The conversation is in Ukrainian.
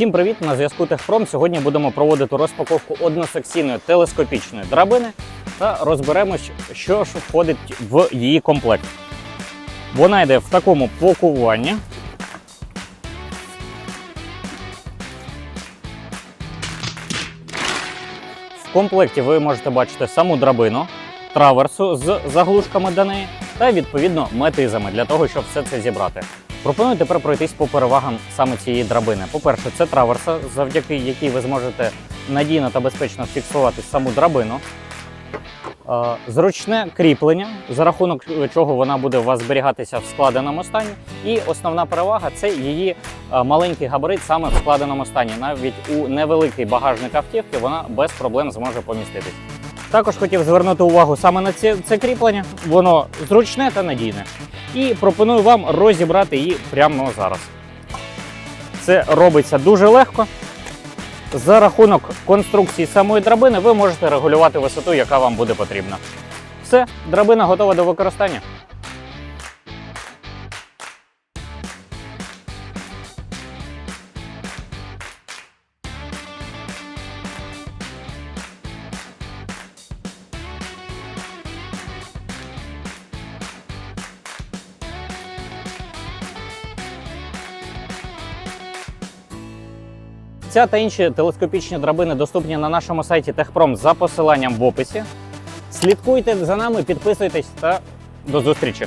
Всім привіт! На зв'язку Техпром. Сьогодні будемо проводити розпаковку односекційної телескопічної драбини та розберемось, що ж входить в її комплект. Вона йде в такому пакуванні. В комплекті ви можете бачити саму драбину, траверсу з заглушками до неї та відповідно метизами для того, щоб все це зібрати. Пропоную тепер пройтись по перевагам саме цієї драбини. По-перше, це траверса, завдяки якій ви зможете надійно та безпечно фіксувати саму драбину. Е, Зручне кріплення, за рахунок чого вона буде у вас зберігатися в складеному стані. І основна перевага це її е, маленький габарит саме в складеному стані. Навіть у невеликий багажник автівки вона без проблем зможе поміститись. Також хотів звернути увагу саме на це, це кріплення. Воно зручне та надійне. І пропоную вам розібрати її прямо зараз. Це робиться дуже легко. За рахунок конструкції самої драбини ви можете регулювати висоту, яка вам буде потрібна. Все, драбина готова до використання. Ця та інші телескопічні драбини доступні на нашому сайті Техпром за посиланням в описі. Слідкуйте за нами, підписуйтесь та до зустрічі!